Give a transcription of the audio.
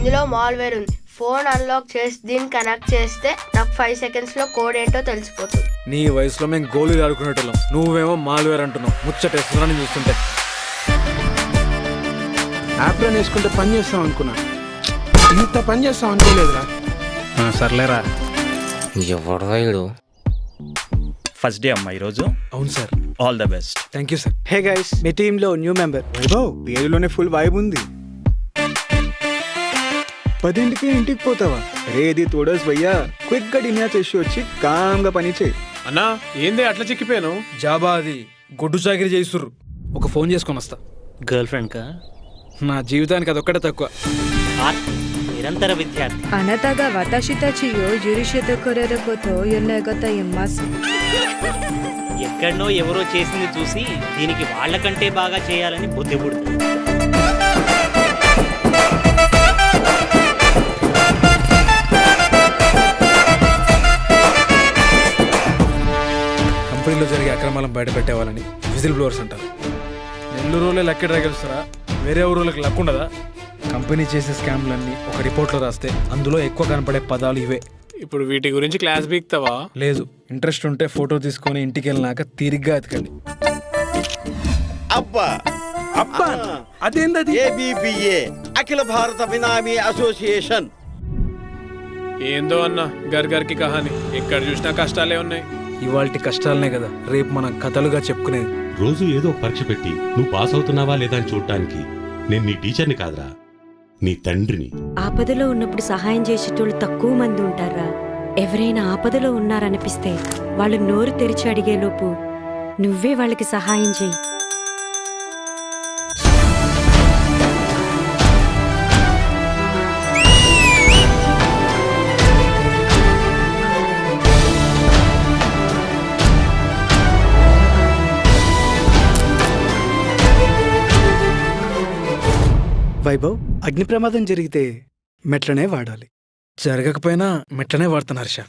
ఇందులో మాల్వేర్ ఉంది. Phone unlock చేసి దీన్ని కనెక్ట్ చేస్తే నాకు ఫైవ్ సెకండ్స్లో కోడ్ ఏంటో తెలిసిపోతుంది. నీ వయసులో మేము గోళీలు ఆడుకునేటోళ్ళం. నువ్వేమో మాల్వేర్ అంటున్నావు. ముచ్చటేస్తున్నాను చూస్తుంటే. యాప్ రన్ వేసుకుంటే పని చేస్తాం అనుకున్నా. ఇంత పని చేస్తాం అనుకోలేదురా. సర్లేరా. ఎవడరా వీడు? ఫస్ట్ డే అమ్మా ఈరోజు. అవును sir. All the best thank you sir hey guys మీ టీంలో న్యూ మెంబర్ వైభవ్ పేరులోనే ఫుల్ వైబ్ ఉంది. పదింటికి ఇంటికి పోతావా రే ఇది తోడస్ భయ్యా క్విక్ గా డిన్నర్ చేసి వచ్చి కామ్గా పని చేయి అన్నా ఏంది అట్లా చిక్కిపోయాను జాబా అది గొడ్డు చాకిరి చేస్తుర్రు ఒక ఫోన్ చేసుకొని వస్తా గర్ల్ ఫ్రెండ్ కా నా జీవితానికి అదొక్కటే తక్కువ నిరంతర విద్యార్థి あなたが私たちを許してくれることを願います。 ఎక్కడనో ఎవరో చేసింది చూసి దీనికి వాళ్ళకంటే బాగా చేయాలని బుద్ధి పుడుతుంది కంపెనీలో జరిగే అక్రమాలను బయట పెట్టేవాళ్ళని విజిల్ బ్లోవర్స్ అంటారు. నెల్లూరు రోజులే లక్కీ డ్రా గెలుస్తారా వేరే ఊళ్ళకి లక్ ఉండదా? కంపెనీ చేసే స్కామ్లన్నీ ఒక రిపోర్ట్లో రాస్తే అందులో ఎక్కువ కనపడే పదాలు ఇవే. ఇప్పుడు వీటి గురించి క్లాస్ బీక్తావా? లేదు ఇంట్రెస్ట్ ఉంటే ఫోటో తీసుకొని ఇంటికి వెళ్ళినాక తీరిగ్గా ఎతకండి అబ్బా! అబ్బా! అదేందది? ఏబిబిఏ అఖిల భారత బినామీ అసోసియేషన్. ఏందో అన్న గర్గర్కి కహాని. ఎక్కడ చూసినా కష్టాలే ఉన్నాయి. ఇవాల్టి కష్టాలనే కదా రేపు మనం కథలుగా చెప్పుకునేది. రోజు ఏదో పరీక్ష పెట్టి నువ్వు పాస్ అవుతున్నావా లేదా అని చూడటానికి నేను నీ టీచర్ని కాదురా నీ తండ్రిని. ఆపదలో ఉన్నప్పుడు సహాయం చేసేటోళ్ళు తక్కువ మంది ఉంటారా ఎవరైనా ఆపదలో ఉన్నారనిపిస్తే వాళ్ళు నోరు తెరిచి అడిగేలోపు నువ్వే వాళ్ళకి సహాయం చేయి. వైభవ్ అగ్ని ప్రమాదం జరిగితే మెట్లనే వాడాలి. జరగకపోయినా మెట్లనే వాడుతున్నారు హర్ష.